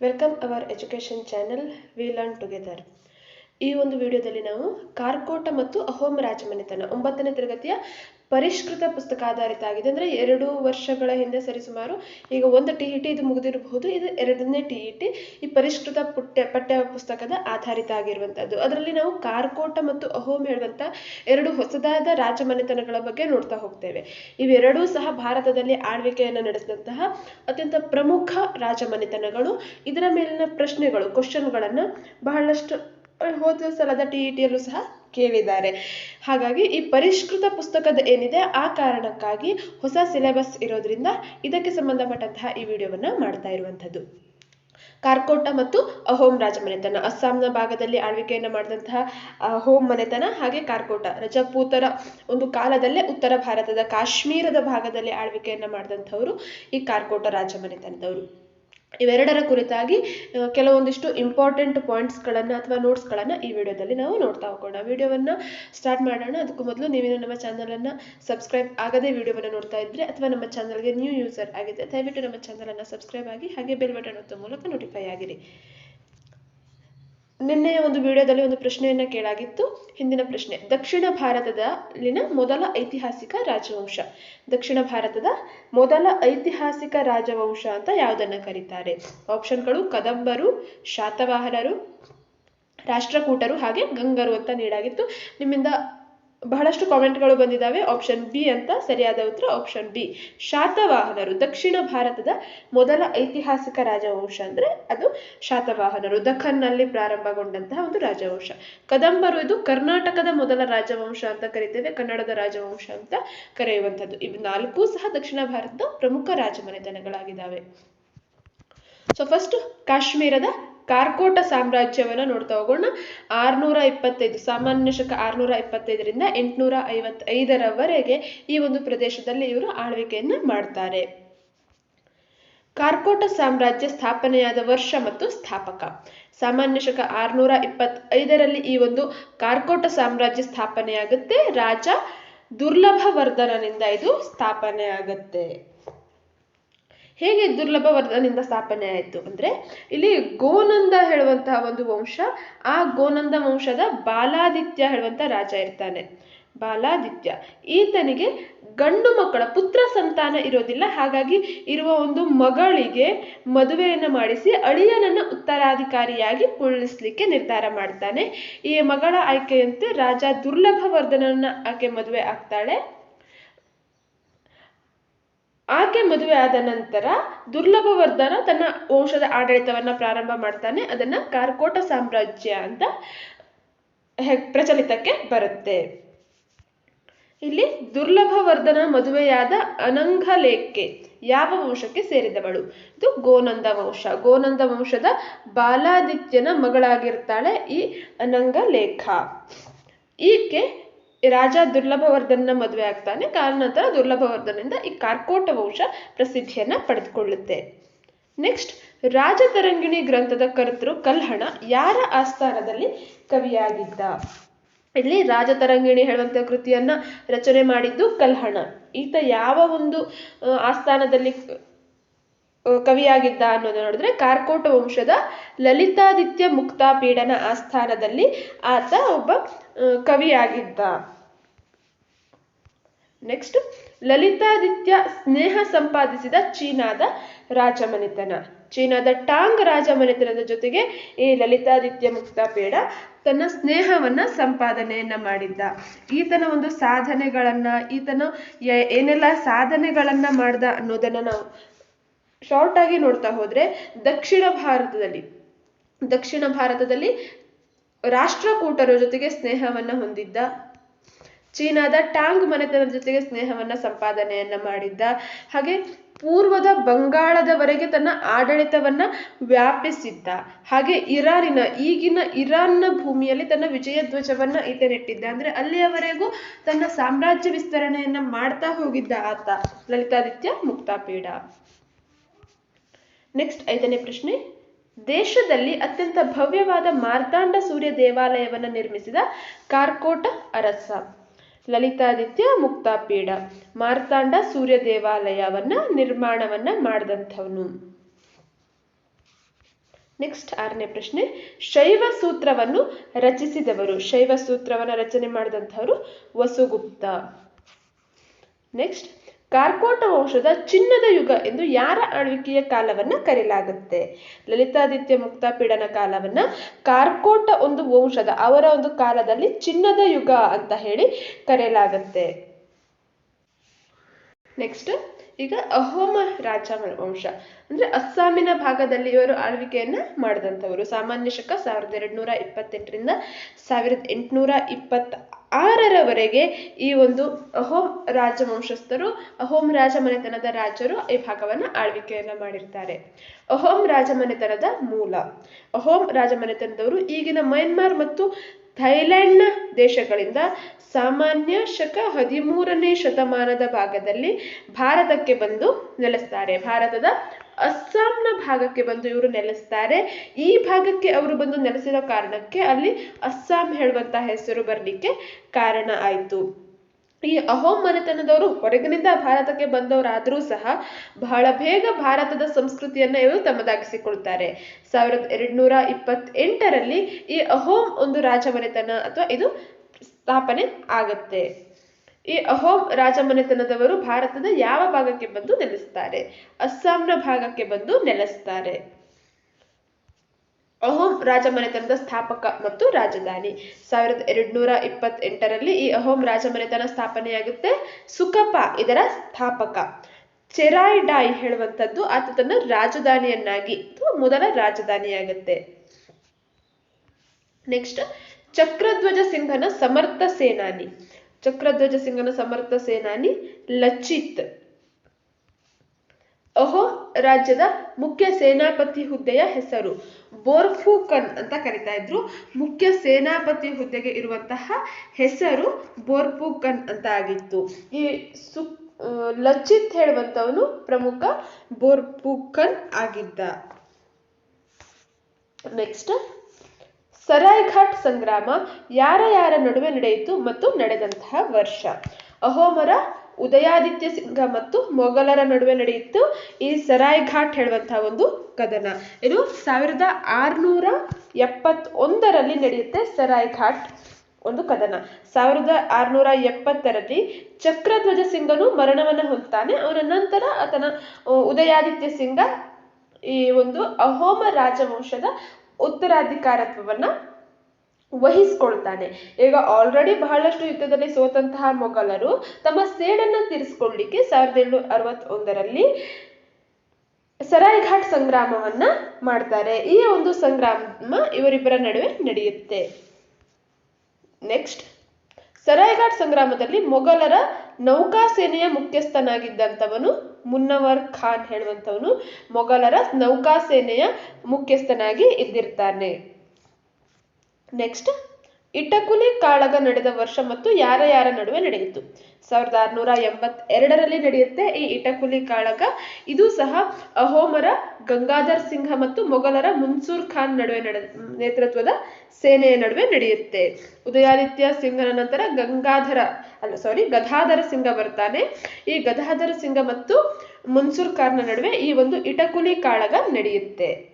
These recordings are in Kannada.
Welcome our education channel We Learn Together. ಈ ಒಂದು ವಿಡಿಯೋದಲ್ಲಿ ನಾವು ಕಾರ್ಕೋಟ ಮತ್ತು ಅಹೋಮ್ ರಾಜಮನೆತನ ಒಂಬತ್ತನೇ ತರಗತಿಯ ಪರಿಷ್ಕೃತ ಪುಸ್ತಕ ಆಧಾರಿತ ಆಗಿದೆ. ಅಂದರೆ ಎರಡು ವರ್ಷಗಳ ಹಿಂದೆ ಸರಿಸುಮಾರು ಈಗ ಒಂದು ಟಿ ಇ ಟಿ ಇದು ಮುಗಿದಿರಬಹುದು. ಇದು ಎರಡನೇ ಟಿ ಇ ಟಿ ಈ ಪರಿಷ್ಕೃತ ಪುಟ್ಟ ಪಠ್ಯ ಪುಸ್ತಕದ ಆಧಾರಿತ ಆಗಿರುವಂಥದ್ದು ಅದರಲ್ಲಿ ನಾವು ಕಾರ್ಕೋಟ ಮತ್ತು ಅಹೋಮ್ ಹೇಳುವಂಥ ಎರಡು ಹೊಸದಾದ ರಾಜಮನೆತನಗಳ ಬಗ್ಗೆ ನೋಡ್ತಾ ಹೋಗ್ತೇವೆ. ಇವೆರಡೂ ಸಹ ಭಾರತದಲ್ಲಿ ಆಳ್ವಿಕೆಯನ್ನು ನಡೆಸಿದಂತಹ ಅತ್ಯಂತ ಪ್ರಮುಖ ರಾಜಮನೆತನಗಳು. ಇದರ ಮೇಲಿನ ಪ್ರಶ್ನೆಗಳು ಕ್ವಶನ್ಗಳನ್ನು ಬಹಳಷ್ಟು ಹೋದ ಸಲದ ಟಿ ಇ ಟಿಯಲ್ಲೂ ಸಹ ಕೇಳಿದ್ದಾರೆ. ಹಾಗಾಗಿ ಈ ಪರಿಷ್ಕೃತ ಪುಸ್ತಕದ ಏನಿದೆ ಆ ಕಾರಣಕ್ಕಾಗಿ ಹೊಸ ಸಿಲೆಬಸ್ ಇರೋದ್ರಿಂದ ಇದಕ್ಕೆ ಸಂಬಂಧಪಟ್ಟಂತಹ ಈ ವಿಡಿಯೋವನ್ನು ಮಾಡ್ತಾ ಇರುವಂಥದ್ದು. ಕಾರ್ಕೋಟ ಮತ್ತು ಅಹೋಮ್ ರಾಜಮನೆತನ, ಅಸ್ಸಾಂನ ಭಾಗದಲ್ಲಿ ಆಳ್ವಿಕೆಯನ್ನು ಮಾಡಿದಂತಹ ಅಹೋಮ್ ಮನೆತನ ಹಾಗೆ ಕಾರ್ಕೋಟ, ರಜಪೂತರ ಒಂದು ಕಾಲದಲ್ಲೇ ಉತ್ತರ ಭಾರತದ ಕಾಶ್ಮೀರದ ಭಾಗದಲ್ಲಿ ಆಳ್ವಿಕೆಯನ್ನು ಮಾಡಿದಂಥವರು ಈ ಕಾರ್ಕೋಟ ರಾಜಮನೆತನದವರು. ಇವೆರಡರ ಕುರಿತಾಗಿ ಕೆಲವೊಂದಿಷ್ಟು ಇಂಪಾರ್ಟೆಂಟ್ ಪಾಯಿಂಟ್ಸ್ಗಳನ್ನು ಅಥವಾ ನೋಟ್ಸ್ಗಳನ್ನು ಈ ವಿಡಿಯೋದಲ್ಲಿ ನಾವು ನೋಡ್ತಾ ಹೋಗೋಣ. ವಿಡಿಯೋವನ್ನು ಸ್ಟಾರ್ಟ್ ಮಾಡೋಣ. ಅದಕ್ಕೂ ಮೊದಲು ನೀವೇನು ನಮ್ಮ ಚಾನಲನ್ನು ಸಬ್ಸ್ಕ್ರೈಬ್ ಆಗದೆ ವಿಡಿಯೋವನ್ನು ನೋಡ್ತಾ ಇದ್ದರೆ ಅಥವಾ ನಮ್ಮ ಚಾನಲ್ಗೆ ನ್ಯೂ ಯೂಸರ್ ಆಗಿದೆ ದಯವಿಟ್ಟು ನಮ್ಮ ಚಾನಲನ್ನು ಸಬ್ಸ್ಕ್ರೈಬ್ ಆಗಿ ಹಾಗೆ ಬೆಲ್ ಬಟನ್ ಒತ್ತುವ ಮೂಲಕ ನೋಟಿಫೈ ಆಗಿರಿ. ನಿನ್ನೆಯ ಒಂದು ವಿಡಿಯೋದಲ್ಲಿ ಒಂದು ಪ್ರಶ್ನೆಯನ್ನ ಕೇಳಾಗಿತ್ತು. ಹಿಂದಿನ ಪ್ರಶ್ನೆ, ದಕ್ಷಿಣ ಭಾರತದಲ್ಲಿನ ಮೊದಲ ಐತಿಹಾಸಿಕ ರಾಜವಂಶ. ದಕ್ಷಿಣ ಭಾರತದ ಮೊದಲ ಐತಿಹಾಸಿಕ ರಾಜವಂಶ ಅಂತ ಯಾವುದನ್ನ ಕರೀತಾರೆ? ಆಪ್ಷನ್ಗಳು ಕದಂಬರು, ಶಾತವಾಹನರು, ರಾಷ್ಟ್ರಕೂಟರು ಹಾಗೆ ಗಂಗರು ಅಂತ ನೀಡಾಗಿತ್ತು. ನಿಮ್ಮಿಂದ ಬಹಳಷ್ಟು ಕಾಮೆಂಟ್ಗಳು ಬಂದಿದ್ದಾವೆ ಆಪ್ಷನ್ ಬಿ ಅಂತ ಸರಿಯಾದ ಉತ್ತರ, ಆಪ್ಷನ್ ಬಿ ಶಾತವಾಹನರು, ದಕ್ಷಿಣ ಭಾರತದ ಮೊದಲ ಐತಿಹಾಸಿಕ ರಾಜವಂಶ ಅಂದ್ರೆ ಅದು ಶಾತವಾಹನರು ದಖನ್ನಲ್ಲಿ ಪ್ರಾರಂಭಗೊಂಡಂತಹ ಒಂದು ರಾಜವಂಶ. ಕದಂಬರು ಇದು ಕರ್ನಾಟಕದ ಮೊದಲ ರಾಜವಂಶ ಅಂತ ಕರಿತೇವೆ, ಕನ್ನಡದ ರಾಜವಂಶ ಅಂತ ಕರೆಯುವಂಥದ್ದು. ಇವು ನಾಲ್ಕು ಸಹ ದಕ್ಷಿಣ ಭಾರತದ ಪ್ರಮುಖ ರಾಜಮನೆತನಗಳಾಗಿದ್ದಾವೆ ಸೊ ಫಸ್ಟ್ ಕಾಶ್ಮೀರದ ಕಾರ್ಕೋಟ ಸಾಮ್ರಾಜ್ಯವನ್ನ ನೋಡ್ತಾ ಹೋಗೋಣ. ಆರ್ನೂರ ಇಪ್ಪತ್ತೈದು ಸಾಮಾನ್ಯ ಶಕ ಆರ್ನೂರ ಇಪ್ಪತ್ತೈದರಿಂದ ಎಂಟುನೂರ ಐವತ್ತೈದರವರೆಗೆ ಈ ಒಂದು ಪ್ರದೇಶದಲ್ಲಿ ಇವರು ಆಳ್ವಿಕೆಯನ್ನ ಮಾಡ್ತಾರೆ. ಕಾರ್ಕೋಟ ಸಾಮ್ರಾಜ್ಯ ಸ್ಥಾಪನೆಯಾದ ವರ್ಷ ಮತ್ತು ಸ್ಥಾಪಕ. ಸಾಮಾನ್ಯ ಶಕ ಆರ್ನೂರ ಇಪ್ಪತ್ತೈದರಲ್ಲಿ ಈ ಒಂದು ಕಾರ್ಕೋಟ ಸಾಮ್ರಾಜ್ಯ ಸ್ಥಾಪನೆಯಾಗುತ್ತೆ. ರಾಜ ದುರ್ಲಭವರ್ಧನನಿಂದ ಇದು ಸ್ಥಾಪನೆ ಆಗುತ್ತೆ ಹೇಗೆ ದುರ್ಲಭ ವರ್ಧನಿಂದ ಸ್ಥಾಪನೆ ಆಯಿತು ಅಂದ್ರೆ ಇಲ್ಲಿ ಗೋನಂದ ಹೇಳುವಂತಹ ಒಂದು ವಂಶ, ಆ ಗೋನಂದ ವಂಶದ ಬಾಲಾದಿತ್ಯ ಹೇಳುವಂತ ರಾಜ ಇರ್ತಾನೆ. ಬಾಲಾದಿತ್ಯ. ಈತನಿಗೆ ಗಂಡು ಮಕ್ಕಳ ಪುತ್ರ ಸಂತಾನ ಇರೋದಿಲ್ಲ. ಹಾಗಾಗಿ ಇರುವ ಒಂದು ಮಗಳಿಗೆ ಮದುವೆಯನ್ನು ಮಾಡಿಸಿ ಅಳಿಯನನ್ನ ಉತ್ತರಾಧಿಕಾರಿಯಾಗಿ ಪೂರೈಸಲಿಕ್ಕೆ ನಿರ್ಧಾರ ಮಾಡ್ತಾನೆ. ಈ ಮಗಳ ಆಯ್ಕೆಯಂತೆ ರಾಜ ದುರ್ಲಭ ವರ್ಧನನ್ನ ಆಕೆ ಮದುವೆ ಆಗ್ತಾಳೆ. ಆಕೆ ಮದುವೆ ಆದ ನಂತರ ದುರ್ಲಭವರ್ಧನ ತನ್ನ ವಂಶದ ಆಡಳಿತವನ್ನ ಪ್ರಾರಂಭ ಮಾಡ್ತಾನೆ. ಅದನ್ನ ಕಾರ್ಕೋಟ ಸಾಮ್ರಾಜ್ಯ ಅಂತ ಪ್ರಚಲಿತಕ್ಕೆ ಬರುತ್ತೆ. ಇಲ್ಲಿ ದುರ್ಲಭವರ್ಧನ ಮದುವೆಯಾದ ಅನಂಗಲೇಖೆ ಯಾವ ವಂಶಕ್ಕೆ ಸೇರಿದವಳು? ಇದು ಗೋನಂದ ವಂಶ. ಗೋನಂದ ವಂಶದ ಬಾಲಾದಿತ್ಯನ ಮಗಳಾಗಿರ್ತಾಳೆ ಈ ಅನಂಗಲೇಖ ಈಕೆ ರಾಜ ದುರ್ಲಭವರ್ಧನ ಮದುವೆ ಆಗ್ತಾನೆ. ಕಾರಣಾಂತರ ದುರ್ಲಭವರ್ಧನಿಂದ ಈ ಕಾರ್ಕೋಟ ವಂಶ ಪ್ರಸಿದ್ಧಿಯನ್ನ ಪಡೆದುಕೊಳ್ಳುತ್ತೆ. ನೆಕ್ಸ್ಟ್ ರಾಜತರಂಗಿಣಿ ಗ್ರಂಥದ ಕರ್ತೃ ಕಲ್ಹಣ ಯಾರ ಆಸ್ಥಾನದಲ್ಲಿ ಕವಿಯಾಗಿದ್ದ? ಇಲ್ಲಿ ರಾಜತರಂಗಿಣಿ ಹೇಳುವಂತ ಕೃತಿಯನ್ನ ರಚನೆ ಮಾಡಿದ್ದು ಕಲ್ಹಣ. ಈತ ಯಾವ ಒಂದು ಆಸ್ಥಾನದಲ್ಲಿ ಕವಿಯಾಗಿದ್ದ ಅನ್ನೋದನ್ನ ನೋಡಿದ್ರೆ ಕಾರ್ಕೋಟ ವಂಶದ ಲಲಿತಾದಿತ್ಯ ಮುಕ್ತಾಪೀಡನ ಆಸ್ಥಾನದಲ್ಲಿ ಆತ ಒಬ್ಬ ಕವಿಯಾಗಿದ್ದ. ನೆಕ್ಸ್ಟ್ ಲಲಿತಾದಿತ್ಯ ಸ್ನೇಹ ಸಂಪಾದಿಸಿದ ಚೀನಾದ ರಾಜಮನೆತನ. ಚೀನಾದ ಟಾಂಗ್ ರಾಜಮನೆತನದ ಜೊತೆಗೆ ಈ ಲಲಿತಾದಿತ್ಯ ಮುಕ್ತಾಪೇಡ ತನ್ನ ಸ್ನೇಹವನ್ನ ಸಂಪಾದನೆಯನ್ನ ಮಾಡಿದ್ದ. ಈತನ ಒಂದು ಸಾಧನೆಗಳನ್ನ, ಈತನ ಏನೆಲ್ಲ ಸಾಧನೆಗಳನ್ನ ಮಾಡ್ದ ಅನ್ನೋದನ್ನ ನಾವು ಶಾರ್ಟ್ ಆಗಿ ನೋಡ್ತಾ ಹೋದ್ರೆ ದಕ್ಷಿಣ ಭಾರತದಲ್ಲಿ ದಕ್ಷಿಣ ಭಾರತದಲ್ಲಿ ರಾಷ್ಟ್ರಕೂಟರ ಜೊತೆಗೆ ಸ್ನೇಹವನ್ನ ಹೊಂದಿದ್ದ, ಚೀನಾದ ಟಾಂಗ್ ಮನೆತನದ ಜೊತೆಗೆ ಸ್ನೇಹವನ್ನ ಸಂಪಾದನೆಯನ್ನ ಮಾಡಿದ್ದ, ಹಾಗೆ ಪೂರ್ವದ ಬಂಗಾಳದವರೆಗೆ ತನ್ನ ಆಡಳಿತವನ್ನ ವ್ಯಾಪಿಸಿದ್ದ, ಹಾಗೆ ಇರಾನಿನ, ಈಗಿನ ಇರಾನ್ನ ಭೂಮಿಯಲ್ಲಿ ತನ್ನ ವಿಜಯ ಧ್ವಜವನ್ನ ಈತ ಅಂದ್ರೆ ಅಲ್ಲಿಯವರೆಗೂ ತನ್ನ ಸಾಮ್ರಾಜ್ಯ ವಿಸ್ತರಣೆಯನ್ನ ಮಾಡ್ತಾ ಹೋಗಿದ್ದ ಆತ ಲಲಿತಾದಿತ್ಯ ಮುಕ್ತಾಪೀಡ. ನೆಕ್ಸ್ಟ್ ಐದನೇ ಪ್ರಶ್ನೆ. ದೇಶದಲ್ಲಿ ಅತ್ಯಂತ ಭವ್ಯವಾದ ಮಾರ್ತಾಂಡ ಸೂರ್ಯ ದೇವಾಲಯವನ್ನು ನಿರ್ಮಿಸಿದ ಕಾರ್ಕೋಟ ಅರಸ. ಲಲಿತಾದಿತ್ಯ ಮುಕ್ತಾಪೀಡ. ಮಾರ್ತಾಂಡ ಸೂರ್ಯ ದೇವಾಲಯವನ್ನ ನಿರ್ಮಾಣವನ್ನ ಮಾಡಿದಂಥವನು. ನೆಕ್ಸ್ಟ್ ಆರನೇ ಪ್ರಶ್ನೆ. ಶೈವ ಸೂತ್ರವನ್ನು ರಚಿಸಿದವರು. ಶೈವ ಸೂತ್ರವನ್ನು ರಚನೆ ಮಾಡಿದಂಥವರು ವಸುಗುಪ್ತ. ನೆಕ್ಸ್ಟ್ ಕಾರ್ಕೋಟ ವಂಶದ ಚಿನ್ನದ ಯುಗ ಎಂದು ಯಾರ ಆಳ್ವಿಕೆಯ ಕಾಲವನ್ನ ಕರೆಯಲಾಗುತ್ತೆ? ಲಲಿತಾದಿತ್ಯ ಮುಕ್ತಾಪೀಡನ ಕಾಲವನ್ನ ಕಾರ್ಕೋಟ ಒಂದು ವಂಶದ ಅವರ ಒಂದು ಕಾಲದಲ್ಲಿ ಚಿನ್ನದ ಯುಗ ಅಂತ ಹೇಳಿ ಕರೆಯಲಾಗುತ್ತೆ. ನೆಕ್ಸ್ಟ್ ಈಗ ಅಹೋಮ ರಾಜ ವಂಶ. ಅಂದ್ರೆ ಅಸ್ಸಾಮಿನ ಭಾಗದಲ್ಲಿ ಇವರು ಆಳ್ವಿಕೆಯನ್ನ ಮಾಡಿದಂಥವರು. ಸಾಮಾನ್ಯ ಶಕ ಸಾವಿರದ ಎರಡ್ನೂರ ಇಪ್ಪತ್ತೆಂಟರಿಂದ ಸಾವಿರದ ಎಂಟುನೂರ ಇಪ್ಪತ್ತ ಆರರವರೆಗೆ ಈ ಒಂದು ಅಹೋಮ್ ರಾಜವಂಶಸ್ಥರು ಅಹೋಮ್ ರಾಜಮನೆತನದ ರಾಜರು ಈ ಭಾಗವನ್ನ ಆಳ್ವಿಕೆಯನ್ನ ಮಾಡಿರ್ತಾರೆ. ಅಹೋಮ್ ರಾಜಮನೆತನದ ಮೂಲ. ಅಹೋಮ್ ರಾಜಮನೆತನದವರು ಈಗಿನ ಮಯನ್ಮಾರ್ ಮತ್ತು ಥೈಲ್ಯಾಂಡ್ನ ದೇಶಗಳಿಂದ ಸಾಮಾನ್ಯ ಶಕ ಹದಿಮೂರನೇ ಶತಮಾನದ ಭಾಗದಲ್ಲಿ ಭಾರತಕ್ಕೆ ಬಂದು ನೆಲೆಸ್ತಾರೆ. ಭಾರತದ ಅಸ್ಸಾಂನ ಭಾಗಕ್ಕೆ ಬಂದು ಇವರು ನೆಲೆಸ್ತಾರೆ. ಈ ಭಾಗಕ್ಕೆ ಅವರು ಬಂದು ನೆಲೆಸಿದ ಕಾರಣಕ್ಕೆ ಅಲ್ಲಿ ಅಸ್ಸಾಂ ಹೇಳುವಂತ ಹೆಸರು ಬರಲಿಕ್ಕೆ ಕಾರಣ ಆಯಿತು. ಈ ಅಹೋಮ್ ಮನೆತನದವರು ಹೊರಗಿನಿಂದ ಭಾರತಕ್ಕೆ ಬಂದವರಾದರೂ ಸಹ ಬಹಳ ಬೇಗ ಭಾರತದ ಸಂಸ್ಕೃತಿಯನ್ನ ಇವರು ತಮ್ಮದಾಗಿಸಿಕೊಳ್ತಾರೆ. ಸಾವಿರದ ಎರಡ್ನೂರ ಇಪ್ಪತ್ತೆಂಟರಲ್ಲಿ ಈ ಅಹೋಮ್ ಒಂದು ರಾಜಮನೆತನ ಅಥವಾ ಇದು ಸ್ಥಾಪನೆ ಆಗತ್ತೆ. ಈ ಅಹೋಮ್ ರಾಜಮನೆತನದವರು ಭಾರತದ ಯಾವ ಭಾಗಕ್ಕೆ ಬಂದು ನೆಲೆಸ್ತಾರೆ ಅಸ್ಸಾಂನ ಭಾಗಕ್ಕೆ ಬಂದು ನೆಲೆಸ್ತಾರೆ ಅಹೋಮ್ ರಾಜಮನೆತನದ ಸ್ಥಾಪಕ ಮತ್ತು ರಾಜಧಾನಿ. ಸಾವಿರದ ಎರಡ್ನೂರ ಇಪ್ಪತ್ತೆಂಟರಲ್ಲಿ ಈ ಅಹೋಮ್ ರಾಜಮನೆತನ ಸ್ಥಾಪನೆಯಾಗುತ್ತೆ. ಸುಕಪ ಇದರ ಸ್ಥಾಪಕ. ಚೆರಾಯ್ ಡಾಯ್ ಹೇಳುವಂಥದ್ದು ಆತ ತನ್ನ ರಾಜಧಾನಿಯನ್ನಾಗಿ ಮೊದಲ ರಾಜಧಾನಿಯಾಗುತ್ತೆ. ನೆಕ್ಸ್ಟ್, ಚಕ್ರಧ್ವಜ ಸಿಂಹನ ಸಮರ್ಥ ಸೇನಾನಿ. ಚಕ್ರಧ್ವಜ ಸಿಂಗನ ಸಮರ್ಥ ಸೇನಾನಿ ಲಚಿತ್. ಅಹೋ, ರಾಜ್ಯದ ಮುಖ್ಯ ಸೇನಾಪತಿ ಹುದ್ದೆಯ ಹೆಸರು. ಬೋರ್ಫುಕನ್ ಅಂತ ಕರಿತಾ ಇದ್ರು. ಮುಖ್ಯ ಸೇನಾಪತಿ ಹುದ್ದೆಗೆ ಇರುವಂತಹ ಹೆಸರು ಬೋರ್ಫುಕನ್ ಅಂತ ಆಗಿತ್ತು. ಈ ಸು ಲಚಿತ್ ಹೇಳುವಂತವನು ಪ್ರಮುಖ ಬೋರ್ಫುಕನ್ ಆಗಿದ್ದ. ನೆಕ್ಸ್ಟ್ ಸರಾಯ್ಘಾಟ್ ಸಂಗ್ರಾಮ ಯಾರ ಯಾರ ನಡುವೆ ನಡೆಯಿತು ಮತ್ತು ನಡೆದಂತಹ ವರ್ಷ. ಅಹೋಮರ, ಉದಯಾದಿತ್ಯ ಸಿಂಗ ಮತ್ತು ಮೊಘಲರ ನಡುವೆ ನಡೆಯಿತು ಈ ಸರಾಯ್ಘಾಟ್ ಹೇಳುವಂತಹ ಒಂದು ಕದನ. ಇದು ಸಾವಿರದ ಆರುನೂರ ಎಪ್ಪತ್ತೊಂದರಲ್ಲಿ ನಡೆಯುತ್ತೆ ಸರಾಯ್ಘಾಟ್ ಒಂದು ಕದನ. ಸಾವಿರದ ಆರುನೂರ ಎಪ್ಪತ್ತರಲ್ಲಿ ಚಕ್ರಧ್ವಜ ಸಿಂಗನು ಮರಣವನ್ನು ಹೊಂದ್ತಾನೆ. ಅವನ ನಂತರ ಆತನ ಉದಯಾದಿತ್ಯ ಸಿಂಗ ಈ ಒಂದು ಅಹೋಮ ರಾಜವಂಶದ ಉತ್ತರಾಧಿಕಾರತ್ವವನ್ನ ವಹಿಸ್ಕೊಳ್ತಾನೆ. ಈಗ ಆಲ್ರೆಡಿ ಬಹಳಷ್ಟು ಯುದ್ಧದಲ್ಲಿ ಸೋತಂತಹ ಮೊಘಲರು ತಮ್ಮ ಸೇಡನ್ನ ತೀರಿಸ್ಕೊಳ್ಳಿಕ್ಕೆ ಸಾವಿರದ ಏಳ್ನೂರ ಅರವತ್ತೊಂದರಲ್ಲಿ ಸರಾಯ್ಘಾಟ್ ಸಂಗ್ರಾಮವನ್ನ ಮಾಡ್ತಾರೆ. ಈ ಒಂದು ಸಂಗ್ರಾಮ ಇವರಿಬ್ಬರ ನಡುವೆ ನಡೆಯುತ್ತೆ. ನೆಕ್ಸ್ಟ್ ಸರಾಯ್ಘಾಟ್ ಸಂಗ್ರಾಮದಲ್ಲಿ ಮೊಘಲರ ನೌಕಾ ಸೇನೆಯ ಮುಖ್ಯಸ್ಥನಾಗಿದ್ದಂಥವನು ಮುನ್ನವರ್ ಖಾನ್ ಹೇಳುವಂಥವನು. ಮೊಘಲರ ನೌಕಾ ಸೇನೆಯ ಮುಖ್ಯಸ್ಥನಾಗಿ ಇದ್ದಿರ್ತಾನೆ. ನೆಕ್ಸ್ಟ್ ಇಟಕುಲಿ ಕಾಳಗ ನಡೆದ ವರ್ಷ ಮತ್ತು ಯಾರ ಯಾರ ನಡುವೆ ನಡೆಯಿತು. ಸಾವಿರದ ಆರುನೂರ ಎಂಬತ್ತೆರಡರಲ್ಲಿ ನಡೆಯುತ್ತೆ ಈ ಇಟಕುಲಿ ಕಾಳಗ. ಇದು ಸಹ ಅಹೋಮರ, ಗಂಗಾಧರ್ ಸಿಂಹ ಮತ್ತು ಮೊಘಲರ ಮುನ್ಸೂರ್ ಖಾನ್ ನಡುವೆ ನಡೆ, ನೇತೃತ್ವದ ಸೇನೆಯ ನಡುವೆ ನಡೆಯುತ್ತೆ. ಉದಯಾದಿತ್ಯ ಸಿಂಹನ ನಂತರ ಗಂಗಾಧರ, ಅಲ್ಲ ಸಾರಿ ಗದಾಧರ ಸಿಂಹ ಬರ್ತಾನೆ. ಈ ಗದಾಧರ ಸಿಂಹ ಮತ್ತು ಮುನ್ಸೂರ್ ಖಾನ್ನ ನಡುವೆ ಈ ಒಂದು ಇಟಕುಲಿ ಕಾಳಗ ನಡೆಯುತ್ತೆ.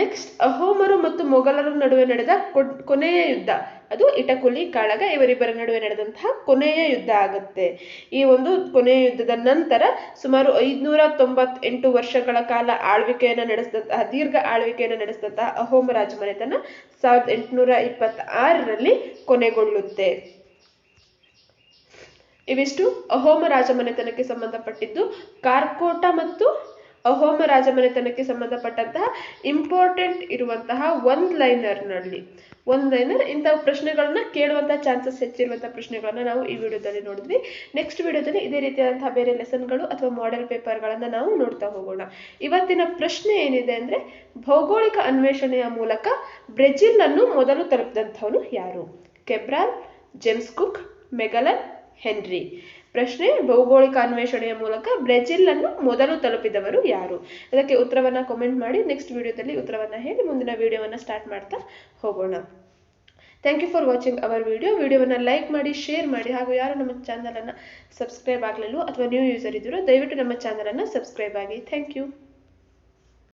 ನೆಕ್ಸ್ಟ್ ಅಹೋಮರು ಮತ್ತು ಮೊಘಲರ ನಡುವೆ ನಡೆದ ಕೊನೆಯ ಯುದ್ಧ. ಅದು ಇಟಕುಲಿ, ಕಾಳಗ ಇವರಿಬ್ಬರ ನಡುವೆ ನಡೆದಂತಹ ಕೊನೆಯ ಯುದ್ಧ ಆಗುತ್ತೆ. ಈ ಒಂದು ಕೊನೆಯ ಯುದ್ಧದ ನಂತರ ಸುಮಾರು ಐದ್ನೂರ ತೊಂಬತ್ತೆಂಟು ವರ್ಷಗಳ ಕಾಲ ಆಳ್ವಿಕೆಯನ್ನು ನಡೆಸಿದಂತಹ, ದೀರ್ಘ ಆಳ್ವಿಕೆಯನ್ನು ನಡೆಸಿದಂತಹ ಅಹೋಮ ರಾಜಮನೆತನ ಸಾವಿರದ ಎಂಟುನೂರ ಇಪ್ಪತ್ತಾರರಲ್ಲಿ ಕೊನೆಗೊಳ್ಳುತ್ತೆ. ಇವಿಷ್ಟು ಅಹೋಮ ರಾಜಮನೆತನಕ್ಕೆ ಸಂಬಂಧಪಟ್ಟಿದ್ದು. ಕಾರ್ಕೋಟ ಮತ್ತು ಅಹೋಮ ರಾಜಮನೆತನಕ್ಕೆ ಸಂಬಂಧಪಟ್ಟಂತಹ ಇಂಪಾರ್ಟೆಂಟ್ ಇರುವಂತಹ ಒನ್ ಲೈನರ್ನಲ್ಲಿ ಒನ್ ಲೈನರ್ ಇಂತಹ ಪ್ರಶ್ನೆಗಳನ್ನ ಕೇಳುವಂತಹ ಚಾನ್ಸಸ್ ಹೆಚ್ಚಿರುವಂತಹ ಪ್ರಶ್ನೆಗಳನ್ನ ನಾವು ಈ ವಿಡಿಯೋದಲ್ಲಿ ನೋಡಿದ್ವಿ. ನೆಕ್ಸ್ಟ್ ವಿಡಿಯೋದಲ್ಲಿ ಇದೇ ರೀತಿಯಾದಂತಹ ಬೇರೆ ಲೆಸನ್ಗಳು ಅಥವಾ ಮಾಡೆಲ್ ಪೇಪರ್ಗಳನ್ನ ನಾವು ನೋಡ್ತಾ ಹೋಗೋಣ. ಇವತ್ತಿನ ಪ್ರಶ್ನೆ ಏನಿದೆ ಅಂದ್ರೆ, ಭೌಗೋಳಿಕ ಅನ್ವೇಷಣೆಯ ಮೂಲಕ ಬ್ರೆಜಿಲ್ ಅನ್ನು ಮೊದಲು ತಲುಪಿದಂಥವನು ಯಾರು? Cabral James Cook, Magellan, Henry. ಪ್ರಶ್ನೆ ಭೌಗೋಳಿಕ ಅನ್ವೇಷಣೆಯ ಮೂಲಕ ಬ್ರೆಜಿಲ್ ಅನ್ನು ಮೊದಲು ತಲುಪಿದವರು ಯಾರು? ಅದಕ್ಕೆ ಉತ್ತರವನ್ನ ಕಾಮೆಂಟ್ ಮಾಡಿ ನೆಕ್ಸ್ಟ್ ವಿಡಿಯೋದಲ್ಲಿ ಉತ್ತರವನ್ನ ಹೇಳಿ, ಮುಂದಿನ ವಿಡಿಯೋವನ್ನ ಸ್ಟಾರ್ಟ್ ಮಾಡ್ತಾ ಹೋಗೋಣ. Thank you for watching our video ವಿಡಿಯೋವನ್ನು ಲೈಕ್ ಮಾಡಿ ಶೇರ್ ಮಾಡಿ, ಹಾಗೂ ಯಾರು ನಮ್ಮ ಚಾನಲನ್ನು ಸಬ್ಸ್ಕ್ರೈಬ್ ಆಗಲಿಲ್ಲ ಅಥವಾ ನ್ಯೂ ಯೂಸರ್ ಇದ್ದೀರೋ ದಯವಿಟ್ಟು ನಮ್ಮ ಚಾನಲನ್ನು ಸಬ್ಸ್ಕ್ರೈಬ್ ಆಗಿ. Thank you